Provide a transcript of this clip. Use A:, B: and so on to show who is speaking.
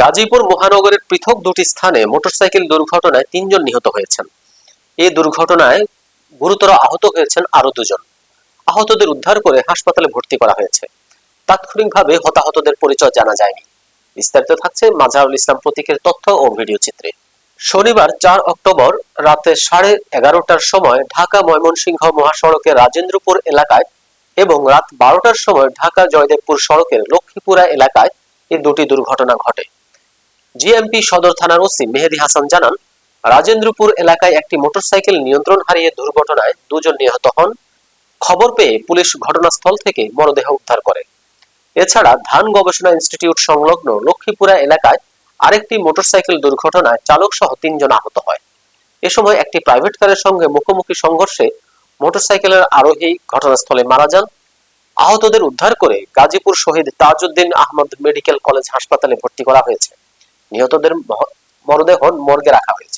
A: গাজীপুর মহানগরের পৃথক দুটি স্থানে মোটরসাইকেল দুর্ঘটনায় তিনজন নিহত হয়েছেন। এই দুর্ঘটনায় গুরুতর আহত হয়েছেন আরও দুজন। আহতদের উদ্ধার করে হাসপাতালে ভর্তি করা হয়েছে। তাৎক্ষণিকভাবে হতাহতদের পরিচয় জানা যায়নি। বিস্তারিত থাকছে মাজারুল ইসলাম প্রতীকের তথ্য ও ভিডিও চিত্রে। শনিবার চার অক্টোবর রাতে সাড়ে এগারোটার সময় ঢাকা ময়মনসিংহ মহাসড়কের রাজেন্দ্রপুর এলাকায় এবং রাত বারোটার সময় ঢাকা জয়দেবপুর সড়কের লক্ষ্মীপুরা এলাকায় এই দুটি দুর্ঘটনা ঘটে। জিএমপি সদর থানার ওসি মেহেদি হাসান জানান, রাজেন্দ্রপুর এলাকায় একটি মোটরসাইকেল নিয়ন্ত্রণ হারিয়ে দুর্ঘটনায় দুজন নিহত হন। খবর পেয়ে পুলিশ ঘটনাস্থল থেকে মরদেহ উদ্ধার করে। এছাড়া ধান গবেষণা ইনস্টিটিউট সংলগ্ন লক্ষ্মীপুরা এলাকায় আরেকটি মোটরসাইকেল দুর্ঘটনায় চালক সহ তিনজন আহত হয়। এ সময় একটি প্রাইভেট কারের সঙ্গে মুখোমুখি সংঘর্ষে মোটরসাইকেলের আরোহী ঘটনাস্থলে মারা যান। আহতদের উদ্ধার করে গাজীপুর শহীদ তাজউদ্দিন আহমদ মেডিকেল কলেজ হাসপাতালে ভর্তি করা হয়েছে। নিহতদের মরদেহ মর্গে রাখা হয়েছে।